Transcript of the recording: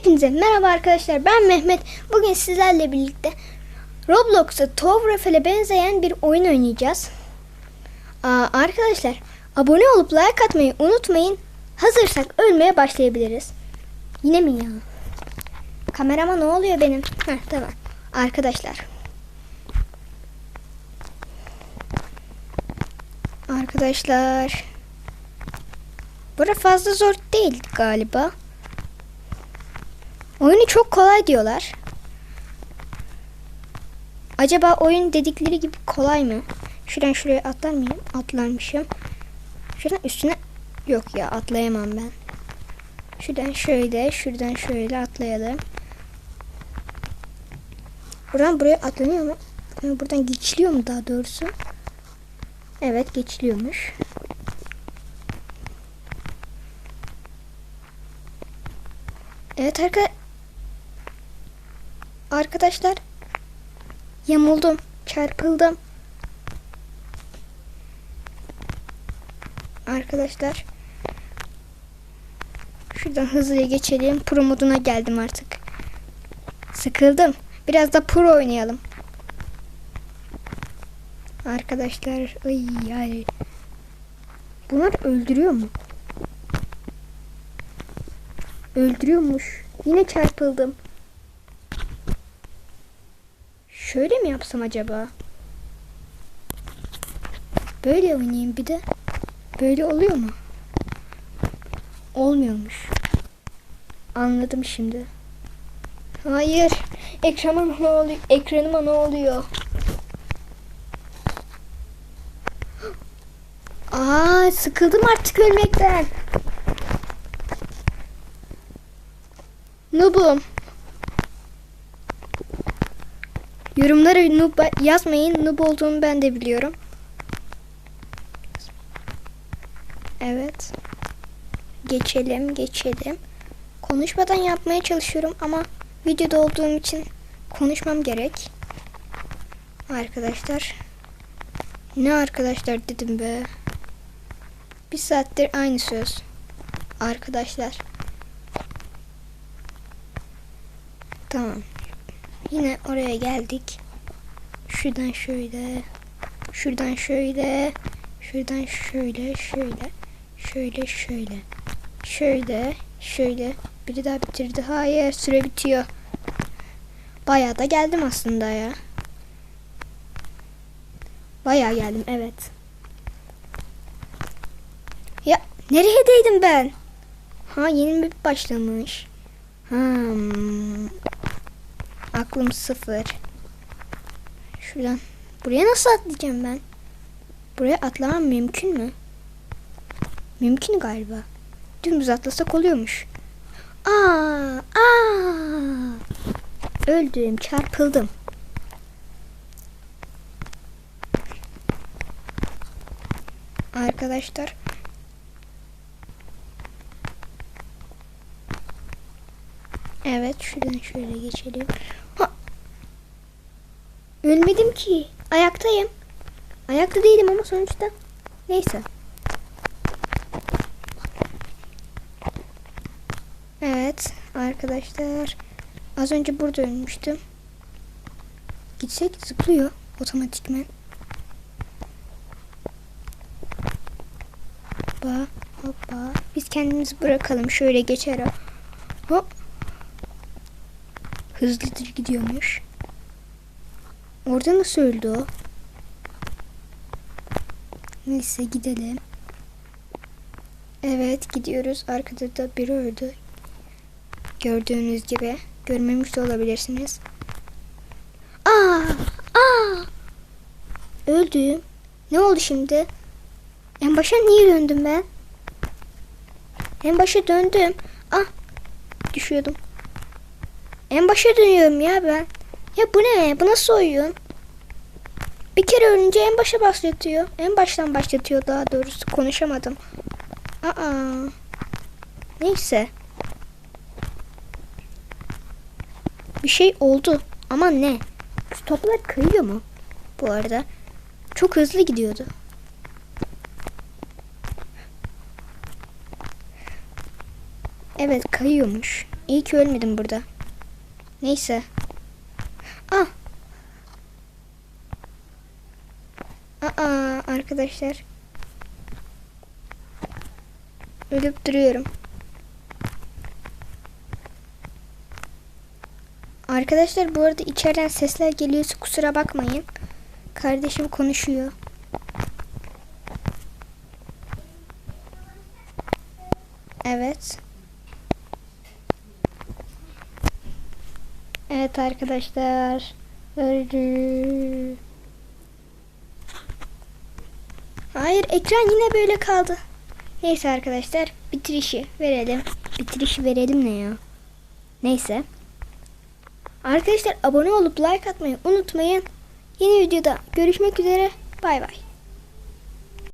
Hepinize merhaba arkadaşlar ben Mehmet. Bugün sizlerle birlikte Roblox'ta Tower benzeyen bir oyun oynayacağız. Aa, arkadaşlar abone olup like atmayı unutmayın. Hazırsak ölmeye başlayabiliriz. Yine mi ya? Kamerama ne oluyor benim? Heh, tamam. Arkadaşlar. Arkadaşlar. Bura fazla zor değil galiba. Oyunu çok kolay diyorlar. Acaba oyun dedikleri gibi kolay mı? Şuradan şuraya atlar mıyım? Atlarmışım. Şuradan üstüne... Yok ya atlayamam ben. Şuradan şöyle, şuradan şöyle atlayalım. Buradan buraya atlanıyor mu? Buradan geçiliyor mu daha doğrusu? Evet geçiliyormuş. Evet arka arkadaşlar yamuldum, çarpıldım. Arkadaşlar şuradan hızlıca geçelim. Pro moduna geldim artık. Sıkıldım. Biraz da pro oynayalım. Arkadaşlar ay ay. Bunlar öldürüyor mu? Öldürüyormuş. Yine çarpıldım. Şöyle mi yapsam acaba? Böyle oynayayım bir de. Böyle oluyor mu? Olmuyormuş. Anladım şimdi. Hayır. Ekranıma ne oluyor? Ekranıma ne oluyor? Aa, sıkıldım artık ölmekten. Noob'um. Yorumlara noob yazmayın. Noob olduğumu ben de biliyorum. Evet. Geçelim, geçelim. Konuşmadan yapmaya çalışıyorum ama videoda olduğum için konuşmam gerek. Arkadaşlar. Ne arkadaşlar dedim be. Bir saattir aynı söz. Arkadaşlar. Tamam. Yine oraya geldik. Şuradan şöyle. Şuradan şöyle. Şuradan şöyle. Şöyle. Şöyle şöyle. Şöyle. Şöyle. Biri daha bitirdi. Hayır süre bitiyor. Bayağı da geldim aslında ya. Bayağı geldim evet. Ya nereye değdim ben? Ha yeni bir başlamış. Hmm. Aklım sıfır. Şuradan. Buraya nasıl atlayacağım ben? Buraya atlamam mümkün mü? Mümkün galiba. Dümdüz atlasak oluyormuş. Aa, aa. Öldüm, çarpıldım. Arkadaşlar Evet şuradan şöyle geçelim. Ölmedim ki. Ayaktayım. Ayakta değilim ama sonuçta. Neyse. Evet arkadaşlar. Az önce burada ölmüştüm. Gitsek zıplıyor otomatikmen. Hoppa hoppa. Biz kendimizi bırakalım. Şöyle geçer. Hop. Hızlıdır gidiyormuş. Orada nasıl öldü o? Neyse gidelim. Evet gidiyoruz. Arkada da biri öldü. Gördüğünüz gibi. Görmemiş de olabilirsiniz. Aa! Aa! Öldüm. Ne oldu şimdi? En başa niye döndüm ben? En başa döndüm. Ah! Düşüyordum. En başa dönüyorum ya ben. Ya bu ne? Bu nasıl oyun? Bir kere ölünce en başa başlatıyor. En baştan başlatıyor daha doğrusu. Konuşamadım. Aa. Neyse. Bir şey oldu. Ama ne? Şu toplar kayıyor mu? Bu arada. Çok hızlı gidiyordu. Evet kayıyormuş. İyi ki ölmedim burada. Neyse. Ah. Aa arkadaşlar. Ölüp duruyorum. Arkadaşlar bu arada içeriden sesler geliyorsa kusura bakmayın. Kardeşim konuşuyor. Evet. Evet arkadaşlar. Öldü. Hayır ekran yine böyle kaldı. Neyse arkadaşlar bitirişi verelim. Bitirişi verelim ne ya? Neyse. Arkadaşlar abone olup like atmayı unutmayın. Yeni videoda görüşmek üzere. Bay bay.